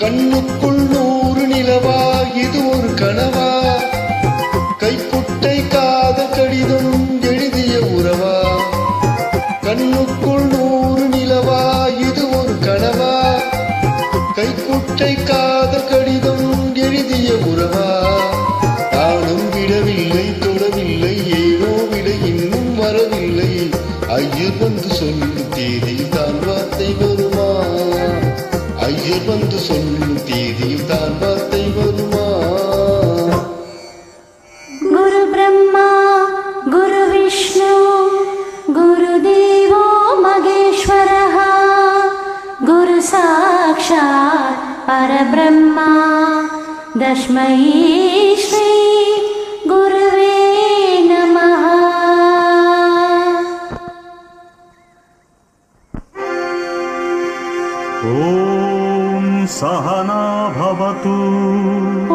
கண்ணுக்குள் நூறு நிலவா இது ஒரு கனவா? கைக்குட்டை காத கடிதம் எழுதிய உறவா? கண்ணுக்குள் நூறு நிலவா இது ஒரு கனவா? கைக்குட்டை காத கடிதம் எழுதிய உறவா? தானும் விடவில்லை தொடவில்லை ஏனோ விட இன்னும் வரவில்லை. ஐயர் வந்து சொல்லும் தேதி தான் வார்த்தை வரும். வந்து சொல்லும் தேதியில் தான் வார்த்தை வருமா गुरु ब्रह्मा गुरु विष्णु गुरुदेवो महेश्वरः गुरु साक्षात् परब्रह्मा तस्मै सहना भवतु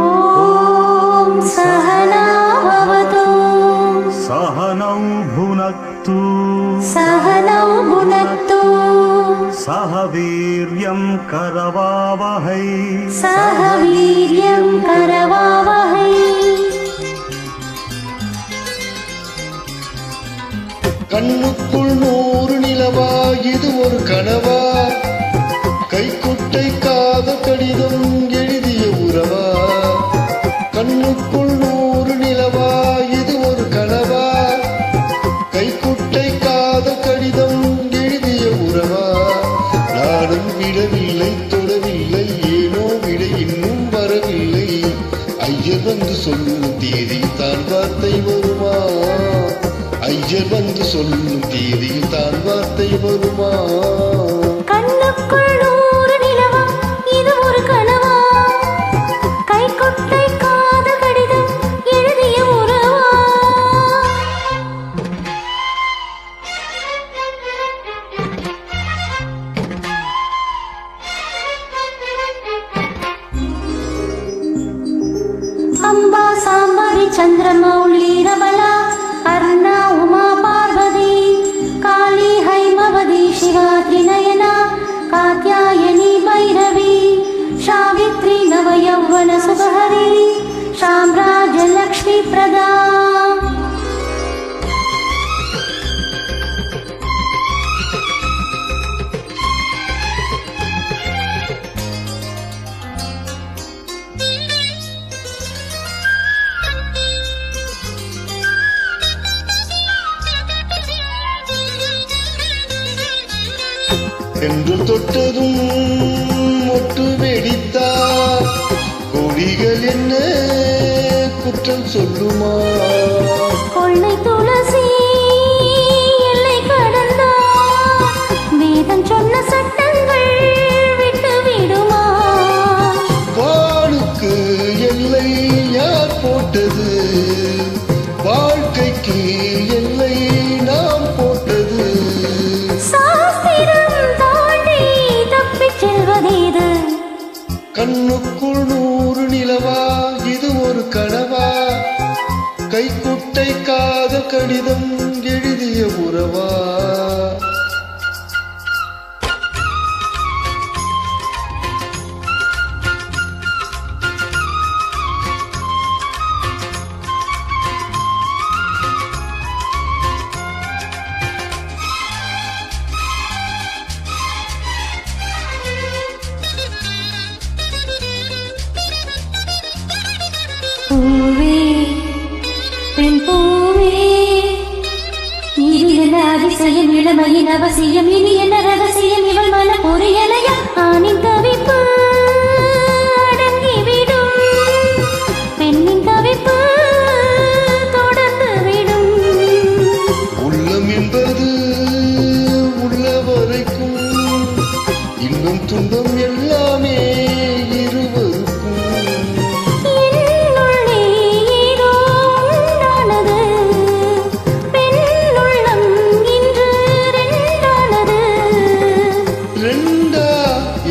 ॐ सहना भवतु सहनौ भुनक्तु सहनौ भुनक्तु सह वीर्यं करवावहै सह वीर्यं करवावहै கண்ணுக்குள் நூறு நிலவா இது ஒரு கனவா கைக்குட்டை காத கடிதம் எழுதிய உறவா? கண்ணுக்குள் நூறு நிலவா? இது ஒரு கனவா? கைக்குட்டை காத கடிதம் எழுதிய உறவா? நானும் விடவில்லை தொடவில்லை ஏனோ விட இன்னும் வரவில்லை. ஐயர் வந்து சொல்லும் தேதியில் தான் வார்த்தை வருமா? ஐயர் வந்து சொல்லும் தேதியில் தான் வார்த்தை வருமா? साम्राज्यलक्ष्मीप्रदा என்று தொட்டதும் மொட்டு శత్రుమా கைக்குட்டை காத கடிதம். அதிசயம் இளமையின் அவசியம். இனி என்ன ரகசியம்? இவள் மன பொறியலையா ஆணின் தவிப்பு.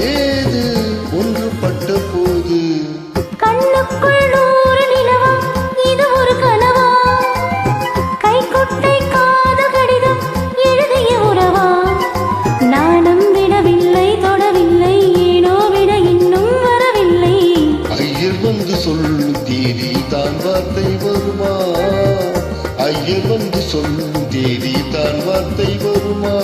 ஏது ஒன்றுபட்ட போது? கண்ணுக்குள் நூறு நிலவா இது ஒரு கனவா? கைக்குட்டை காத கடிதம் எழுதிய உறவா? நாணம் விடவில்லை தொடவில்லை ஏனோ விட இன்னும் வரவில்லை. ஐயர் வந்து சொல்லும் தேதி தான் வார்த்தை வருமா? ஐயர் வந்து சொல்லும் தேதி தான் வார்த்தை வருமா?